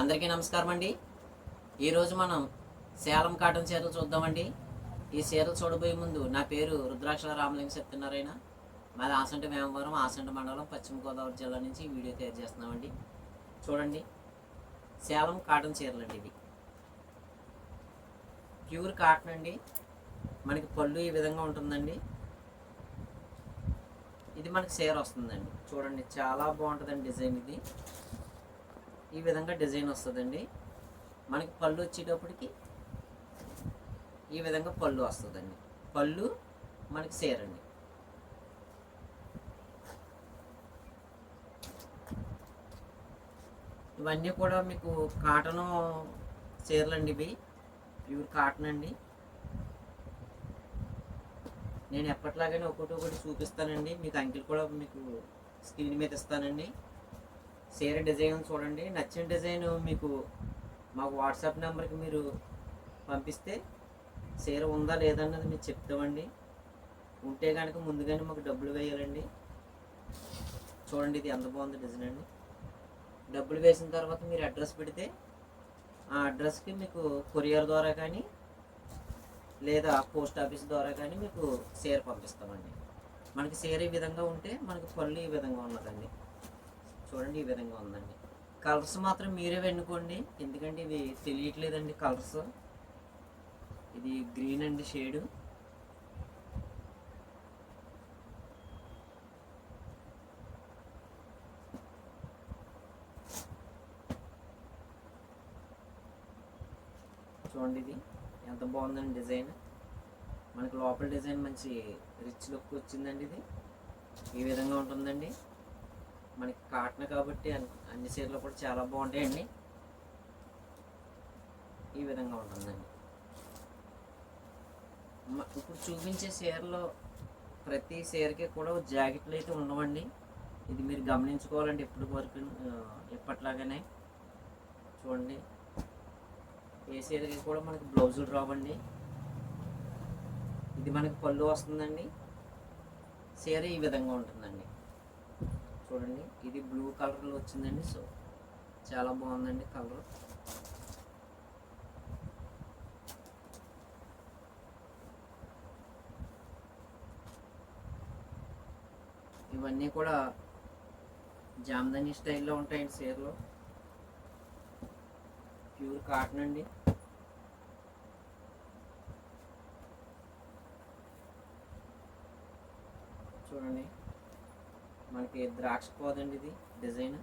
అందరికీ నమస్కారం అండి. ఈరోజు మనం సేలం కాటన్ చీరలు చూద్దామండి. ఈ చీరలు చూడబోయే ముందు నా పేరు రుద్రాక్షల రామలింగ సత్యనారాయణ. మాది ఆసంట వేమవరం ఆసంట మండలం పశ్చిమ గోదావరి జిల్లా నుంచి వీడియో తయారు చేస్తున్నామండి. చూడండి. సేలం కాటన్ చీరలు అండి ఇది ప్యూర్ కాటన్ అండి. మనకి పళ్ళు ఈ విధంగా ఉంటుందండి. ఇది మనకి చీర వస్తుందండి. చూడండి చాలా బాగుంటుందండి డిజైన్ ఇది. ఈ విధంగా డిజైన్ వస్తుందండి. మనకి పళ్ళు వచ్చేటప్పటికి ఈ విధంగా పళ్ళు వస్తుందండి. పళ్ళు మనకి సేరండి ఇవన్నీ కూడా మీకు కాటను చీరలండి ఇవి. ప్యూర్ కాటన్ అండి. నేను ఎప్పటిలాగైనా ఒకటి ఒకటి చూపిస్తానండి. మీకు అంకిల్ కూడా మీకు స్క్రీన్ మీద ఇస్తానండి. చీర డిజైన్ చూడండి. నచ్చిన డిజైన్ మీకు మాకు వాట్సాప్ నెంబర్కి మీరు పంపిస్తే చీర ఉందా లేదన్నది మీరు చెప్తామండి. ఉంటే కనుక ముందుగానే మాకు డబ్బులు వేయాలండి. చూడండి ఇది ఎంత బాగుంది డిజైన్ అండి. డబ్బులు వేసిన తర్వాత మీరు అడ్రస్ పెడితే ఆ అడ్రస్కి మీకు కొరియర్ ద్వారా కానీ లేదా పోస్ట్ ఆఫీస్ ద్వారా కానీ మీకు చీర పంపిస్తామండి. మనకి చీర ఈ విధంగా ఉంటే మనకి పళ్ళు ఈ విధంగా ఉన్నదండి. చూడండి ఈ విధంగా ఉందండి. కలర్స్ మాత్రం మీరే వెన్నుకోండి. ఎందుకంటే ఇది తెలియట్లేదండి కలర్స్ ఇది గ్రీన్ అండి షేడు చూడండి ఇది ఎంత బాగుందండి డిజైన్. మనకి లోపల డిజైన్ మంచి రిచ్ లుక్ వచ్చిందండి ఇది. ఈ విధంగా ఉంటుందండి. మనకి కాటన్ కాబట్టి అన్ని చీరలు కూడా చాలా బాగుంటాయండి. ఈ విధంగా ఉంటుందండి. ఇప్పుడు చూపించే చీరలో ప్రతి చీరకి కూడా జాకెట్లు అయితే ఉండవండి. ఇది మీరు గమనించుకోవాలండి ఎప్పుడు వరకు ఎప్పట్లాగానే. చూడండి. ఏ చీరకి కూడా మనకి బ్లౌజులు రావండి. ఇది మనకి పళ్ళు వస్తుందండి. చీర ఈ విధంగా ఉంటుందండి. చూడండి. ఇది బ్లూ కలర్లో వచ్చిందండి సో చాలా బాగుందండి కలర్ ఇవన్నీ కూడా జామదని స్టైల్లో ఉంటాయండి చీరలు. ప్యూర్ కాటన్ అండి. చూడండి. మనకి ద్రాక్ష పోదండి ఇది డిజైన్.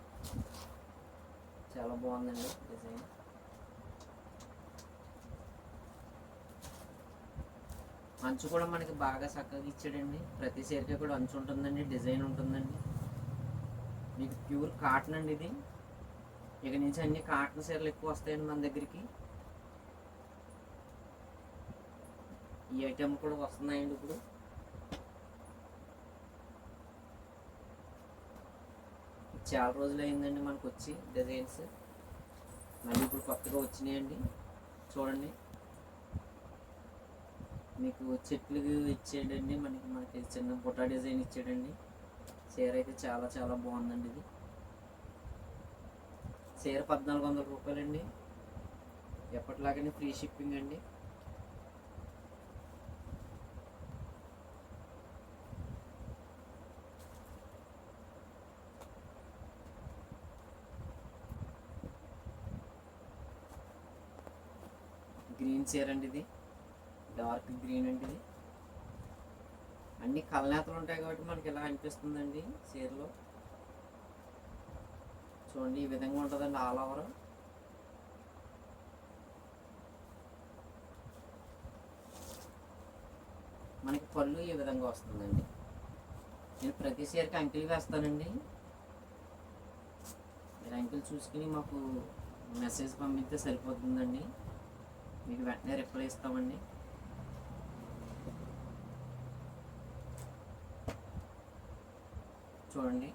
చాలా బాగుందండి డిజైన్. అంచు కూడా మనకి బాగా చక్కగా ఇచ్చాడండి. ప్రతి చీరకి కూడా అంచు ఉంటుందండి డిజైన్ ఉంటుందండి. మీకు ప్యూర్ కాటన్ అండి ఇది. ఇక నుంచి అన్ని కాటన్ చీరలు ఎక్కువ వస్తాయండి మన దగ్గరికి. ఈ ఐటెం కూడా వస్తున్నాయండి ఇప్పుడు. చాలా రోజులు అయిందండి మనకు వచ్చి డిజైన్స్. మళ్ళీ ఇప్పుడు కొత్తగా వచ్చినాయండి. చూడండి. మీకు చెట్లు ఇచ్చాడండి మనకి మనకి చిన్న బుటా డిజైన్ ఇచ్చాడండి చీర అయితే చాలా చాలా బాగుందండి ఇది. చీర పద్నాలుగు వందల రూపాయలండి. ఎప్పటిలాగానే ఫ్రీ షిప్పింగ్ అండి. చీర అండి ఇది. డార్క్ గ్రీన్ అండి ఇది. అన్ని కలనేతలు ఉంటాయి కాబట్టి మనకి ఇలా అనిపిస్తుందండి చీరలో. చూడండి ఈ విధంగా ఉంటుందండి ఆల్ ఓవర్ మనకి పళ్ళు ఈ విధంగా వస్తుందండి. నేను ప్రతి చీరకి అంకిల్ వేస్తానండి. మీరు అంకిల్ చూసుకుని మాకు మెసేజ్ పంపిస్తే సరిపోతుందండి. మీకు వెంటనే రిప్లై ఇస్తామండి. చూడండి.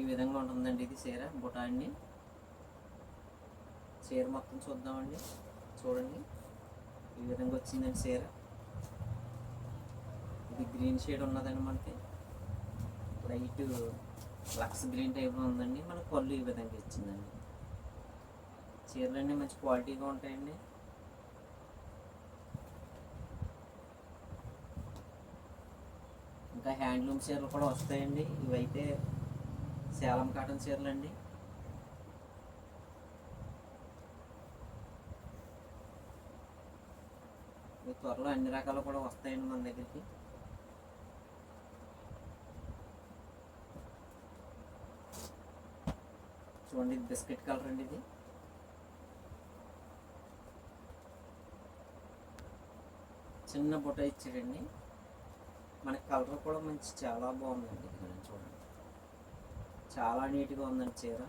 ఈ విధంగా ఉంటుందండి ఇది చీర బుటాన్ని. చీర మొత్తం చూద్దామండి. చూడండి. ఈ విధంగా వచ్చిందండి చీర. ఇది గ్రీన్ షేడ్ ఉన్నదండి మనకి. లైట్ లక్స్ గ్రీన్ టైప్లో ఉందండి. మనకు పళ్ళు ఈ విధంగా ఇచ్చిందండి. చీరలన్నీ మంచి క్వాలిటీగా ఉంటాయండి. ఇంకా హ్యాండ్లూమ్ చీరలు కూడా వస్తాయండి. ఇవైతే సేలం కాటన్ చీరలు అండి ఇవి త్వరలో అన్ని రకాలు కూడా వస్తాయండి మన దగ్గరికి. చూడండి ఇది బిస్కెట్ కలర్ అండి ఇది. చిన్న బుట్ట ఇచ్చాడండి. మన కలర్ కూడా మంచి చాలా బాగుందండి. చూడండి. చాలా నీట్గా ఉందండి చీర.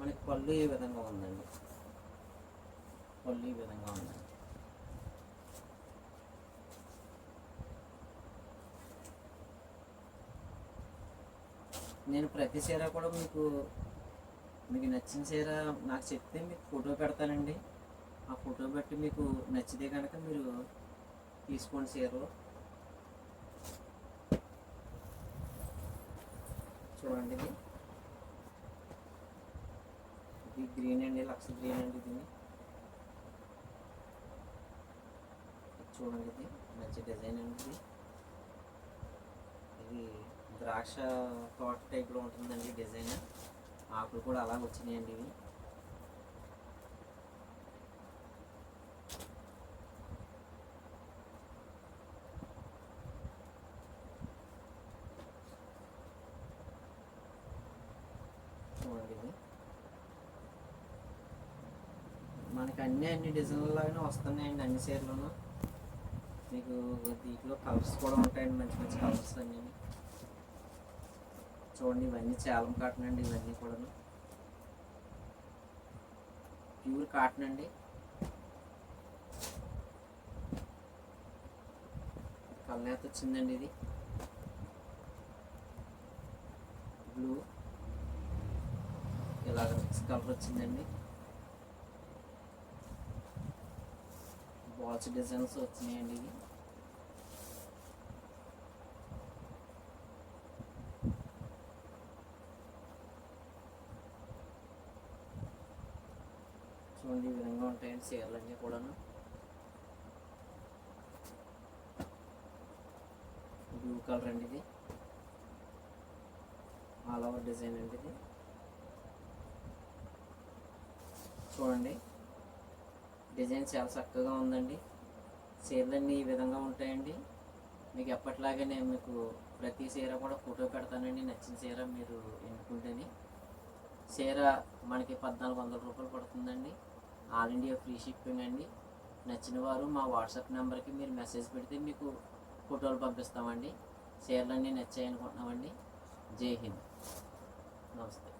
మనకి పళ్ళు ఈ విధంగా ఉందండి. పళ్ళు ఈ విధంగా ఉందండి. నేను ప్రతి చీర కూడా మీకు మీకు నచ్చిన చీర నాకు చెప్తే మీకు ఫోటో పెడతానండి. ఆ ఫోటో బట్టి మీకు నచ్చితే కనుక మీరు తీసుకోండి చీరలు. చూడండి ఇది. ఇది గ్రీన్ అండి లక్ష గ్రీన్ అండి ఇది. చూడండి ఇది మంచి డిజైన్ అండి ఇది. ఇది ద్రాక్ష తోట టైప్లో ఉంటుందండి డిజైన్. ఆకులు కూడా అలా వచ్చినాయండి ఇవి. మనకి అన్నీ అన్ని డిజైన్ల వస్తున్నాయండి అన్ని చీరలను. మీకు దీంట్లో కలర్స్ కూడా ఉంటాయండి మంచి మంచి కలర్స్ అన్నీ. చూడండి ఇవన్నీ చేలం కాటన్ అండి ఇవన్నీ కూడా ప్యూర్ కాటన్ అండి. కల్నేత వచ్చిందండి ఇది. బ్లూ ఇలాగ మిక్స్ కలర్ వచ్చిందండి. బాల్స్ డిజైన్స్ వచ్చినాయండి ఇవి. చూడండి ఈ విధంగా ఉంటాయండి చీరలు అన్నీ కూడాను. బ్లూ కలర్ అండి ఇది ఆల్ ఓవర్ డిజైన్ అండి ఇది చూడండి. డిజైన్ చాలా చక్కగా ఉందండి. చీరలన్నీ ఈ విధంగా ఉంటాయండి. మీకు ఎప్పటిలాగానే మీకు ప్రతి చీర కూడా ఫోటో పెడతానండి. నచ్చిన చీర మీరు ఎన్నుకుంటేనే. చీర మనకి పద్నాలుగు వందల రూపాయలు పడుతుందండి. ఆల్ ఇండియా ఫ్రీ షిప్పింగ్ అండి. నచ్చిన వారు మా వాట్సాప్ నెంబర్కి మీరు మెసేజ్ పెడితే మీకు ఫోటోలు పంపిస్తామండి. చీరలన్నీ నచ్చాయి అనుకుంటున్నామండి జై హింద్. నమస్తే.